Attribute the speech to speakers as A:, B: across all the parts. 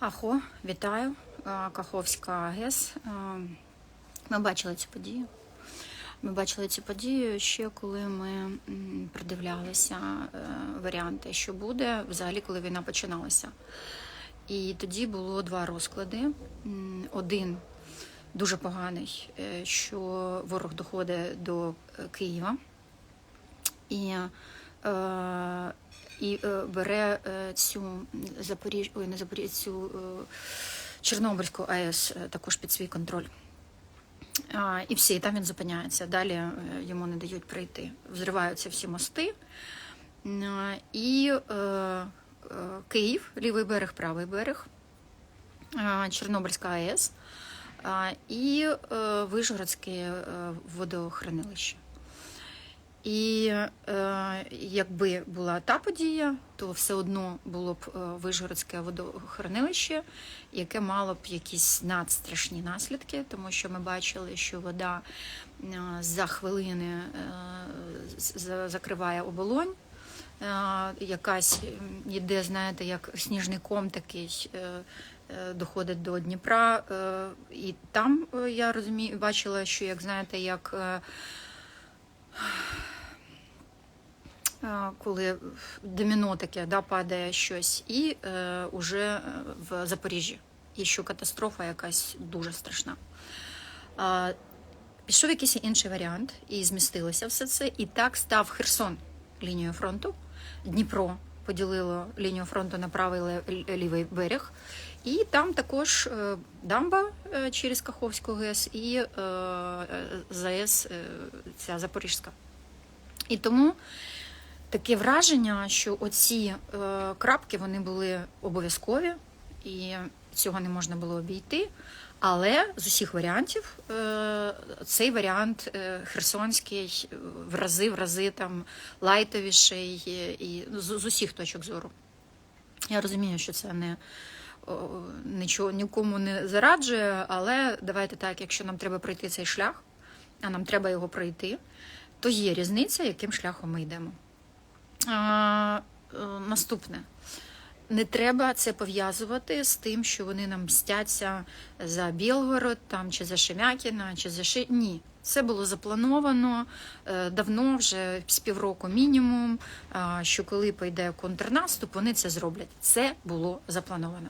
A: Ахо, вітаю. Каховська ГЕС. Ми бачили цю подію. Ми бачили цю подію ще коли ми придивлялися е, варіанти, що буде взагалі, коли війна починалася. І тоді було два розклади. Один дуже поганий, е, що ворог доходить до е, Києва і, і е, бере е, цю Запоріж... Ой, не Запоріж... цю е, Чорнобильську АЕС е, також під свій контроль. І все, і там він зупиняється. Далі е, йому не дають прийти. Взриваються всі мости. І е, е, Київ, лівий берег, правий берег, е, Чорнобильська АЕС і е, Вишгородське е, водохранилище. І е, якби була та подія, то все одно було б е, Вишгородське водохранилище, яке мало б якісь надстрашні наслідки, тому що ми бачили, що вода е, за хвилини е, закриває оболонь. Е, Якась м, йде, знаєте, як сніжний ком такий доходить до Дніпра. І там я розумію, бачила, що як знаєте, як. Е, коли доміно таке да, падає щось, і е, уже е, в Запоріжжі. І що катастрофа якась дуже страшна. Е, пішов якийсь інший варіант, і змістилося все це. І так став Херсон лінією фронту. Дніпро поділило лінію фронту на правий лівий берег. І там також е, дамба через Каховську ГЕС і ЗАЕС ця Запорізька. І тому таке враження, що оці е, крапки вони були обов'язкові, і цього не можна було обійти. Але з усіх варіантів е, цей варіант е, херсонський в рази, в рази там лайтовіший і ну, з, з усіх точок зору. Я розумію, що це не нічого нікому не зараджує, але давайте так, якщо нам треба пройти цей шлях, а нам треба його пройти, то є різниця, яким шляхом ми йдемо. Е, наступне. Не треба це пов'язувати з тим, що вони нам мстяться за Білгород там, чи за Шемякіна, чи за Ши... Ні. Це було заплановано е, давно, вже з півроку мінімум. Що коли пойде контрнаступ, вони це зроблять. Це було заплановано.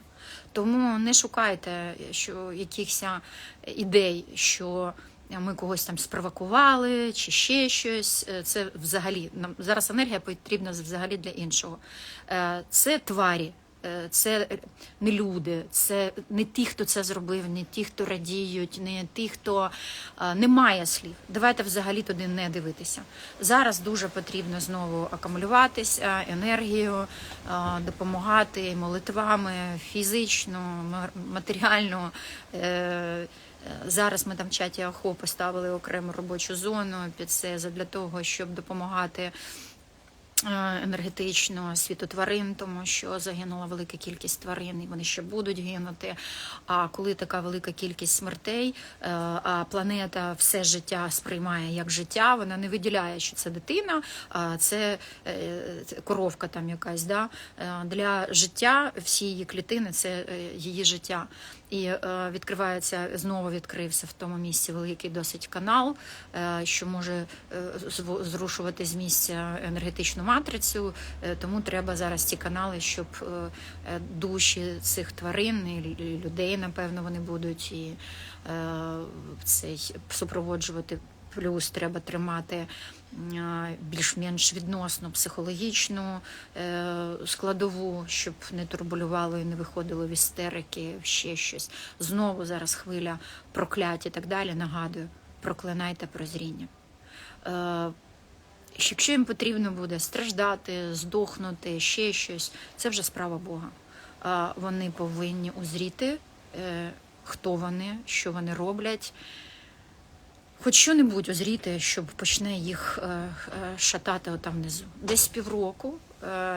A: Тому не шукайте що якихось ідей, що ми когось там спровокували чи ще щось. Е, Це взагалі нам зараз енергія потрібна взагалі для іншого. Е, Це тварі. е, Це не люди, це не ті, хто це зробив, не ті, хто радіють, не ті, хто не має слів. Давайте взагалі туди не дивитися. Зараз дуже потрібно знову акумулюватися, енергію, допомагати молитвами фізично, ма- матеріально. Зараз ми там в чаті АХО поставили окрему робочу зону під це для того, щоб допомагати енергетично світу тварин, тому що загинула велика кількість тварин, і вони ще будуть гинути. А коли така велика кількість смертей, е, а планета все життя сприймає як життя, вона не виділяє, що це дитина, а це е, коровка там якась. Да? Е, Для життя всі її клітини це е, її життя. І е, відкривається знову відкрився в тому місці великий досить канал, е, що може е, зрушувати з місця енергетичну матрицю. Е, тому треба зараз ці канали, щоб е, е, душі цих тварин і людей, напевно, вони будуть і цей супроводжувати. Плюс треба тримати більш-менш відносно психологічну складову, щоб не турбулювало і не виходило в істерики, ще щось. Знову зараз хвиля проклять і так далі. Нагадую, проклинайте прозріння. Е, Якщо їм потрібно буде страждати, здохнути, ще щось, це вже справа Бога. Вони повинні узріти, е, хто вони, що вони роблять. Хоч що-небудь узріти, щоб почне їх е, е, шатати отам внизу. Десь півроку,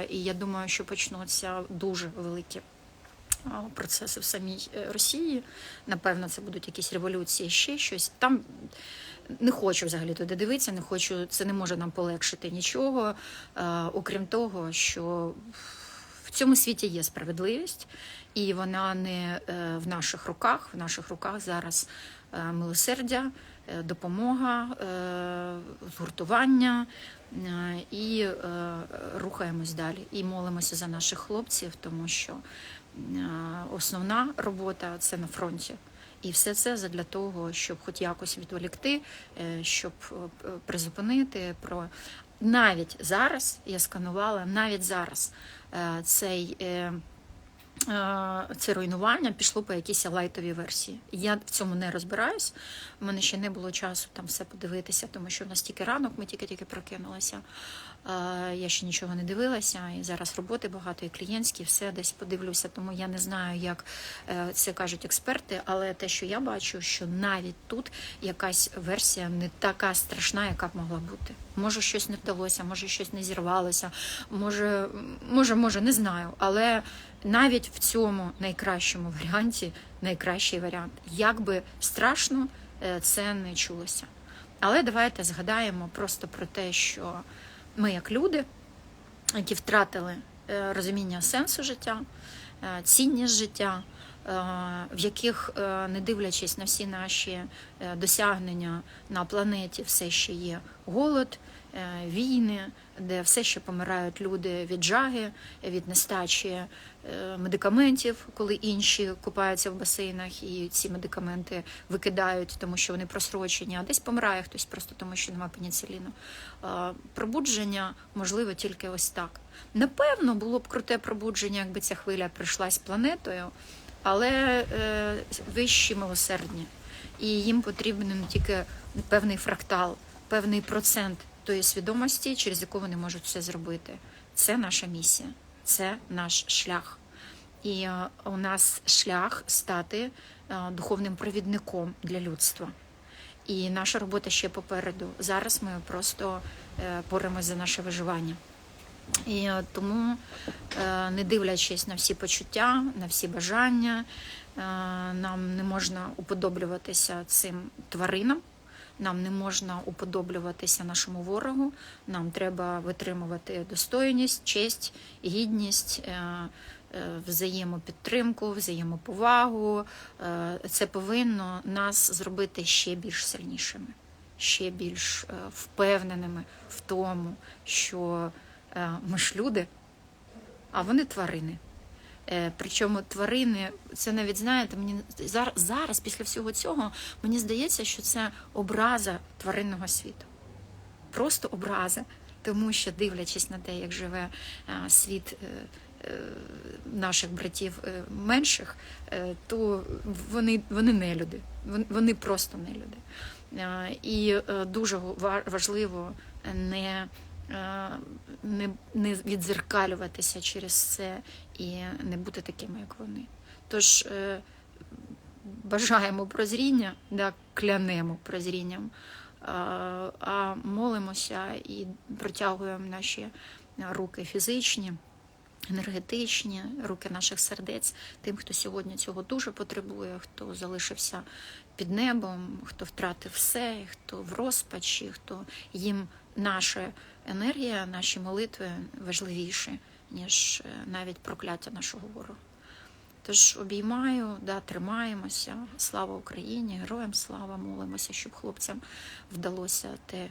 A: і я думаю, що почнуться дуже великі процеси в самій Росії. Напевно, це будуть якісь революції, ще щось. Там не хочу взагалі туди дивитися, не хочу, це не може нам полегшити нічого, е, окрім того, що в цьому світі є справедливість, і вона не е, в наших руках. В наших руках зараз е, милосердя, допомога, згуртування. І рухаємось далі і молимося за наших хлопців, тому що основна робота це на фронті. І все це задля того, щоб хоч якось відволікти, е, щоб е, призупинити про навіть зараз я сканувала, навіть зараз е, цей. Е, Це руйнування пішло по якійсь лайтовій версії. Я в цьому не розбираюсь. У мене ще не було часу там все подивитися, тому що в нас тільки ранок, ми тільки-тільки прокинулися. Е, Я ще нічого не дивилася, і зараз роботи багато, і клієнтські, все десь подивлюся, тому я не знаю, як е, це кажуть експерти, але те, що я бачу, що навіть тут якась версія не така страшна, яка б могла бути. Може, щось не вдалося, може, щось не зірвалося, може, може, може, не знаю. Але навіть в цьому найкращому варіанті, найкращий варіант, як би страшно е, це не чулося. Але давайте згадаємо просто про те, що ми, як люди, які втратили е, розуміння сенсу життя, е, цінність життя, в яких, е, не дивлячись на всі наші е, досягнення на планеті, все ще є голод, е, війни, де все ще помирають люди від жаги, від нестачі е, медикаментів, коли інші купаються в басейнах і ці медикаменти викидають, тому що вони просрочені, а десь помирає хтось просто тому, що немає пеніциліну. Е, Пробудження можливо тільки ось так. Напевно, було б круте пробудження, якби ця хвиля прийшлась планетою, але е, вищі милосердні. І їм потрібен тільки певний фрактал, певний процент тої свідомості, через яку вони можуть все зробити. Це наша місія, це наш шлях. І е, у нас шлях стати е, духовним провідником для людства. І наша робота ще попереду. Зараз ми просто е, боремося за наше виживання. І е, тому, е, не дивлячись на всі почуття, на всі бажання, е, нам не можна уподоблюватися цим тваринам, нам не можна уподоблюватися нашому ворогу. Нам треба витримувати достойність, честь, гідність, взаємопідтримку, взаємоповагу. Це повинно нас зробити ще більш сильнішими, ще більш впевненими в тому, що ми ж люди, а вони тварини. Е, Причому тварини, це навіть знаєте, мені зараз, зараз, після всього цього, мені здається, що це образа тваринного світу. Просто образа. Тому що, дивлячись на те, як живе е, світ е, е, наших братів е, менших, е, то вони, вони не люди. Вони просто не люди. Е, І е, дуже ва- важливо не е, не, не відзеркалюватися через це і не бути такими, як вони. Тож е, бажаємо прозріння, да, клянемо прозрінням, а, а молимося і протягуємо наші руки фізичні. Енергетичні руки наших сердець тим, хто сьогодні цього дуже потребує, хто залишився під небом, хто втратив все, хто в розпачі, хто їм наша енергія, наші молитви важливіші, ніж е, навіть прокляття нашого ворога. Тож обіймаю, да, тримаємося. Слава Україні, героям слава, молимося, щоб хлопцям вдалося те,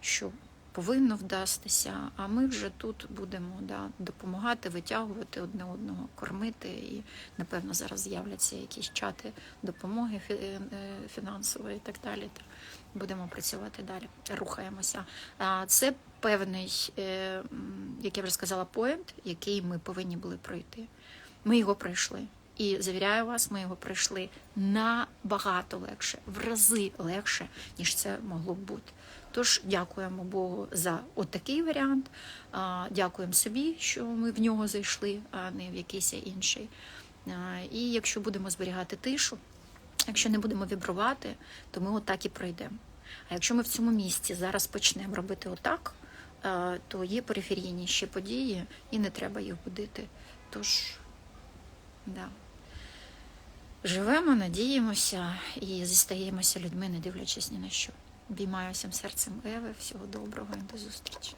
A: що повинно вдастися. А ми вже тут будемо да, допомагати, витягувати одне одного, кормити. І, напевно, зараз з'являться якісь чати допомоги е, фінансової і так далі. Будемо працювати далі, рухаємося. Це певний, е, як я вже сказала, поєнт, який ми повинні були пройти. Ми його пройшли. І завіряю вас, ми його пройшли набагато легше, в рази легше, ніж це могло б бути. Тож дякуємо Богу за отакий варіант. Дякуємо собі, що ми в нього зайшли, а не в якийсь інший. І якщо будемо зберігати тишу, якщо не будемо вібрувати, то ми отак і пройдемо. А якщо ми в цьому місці зараз почнемо робити отак, то є периферійні ще події, і не треба їх будити. Тож, да. Живемо, надіємося і зістаємося людьми, не дивлячись ні на що. Обіймаю всім серцем Еви. Всього доброго і до зустрічі.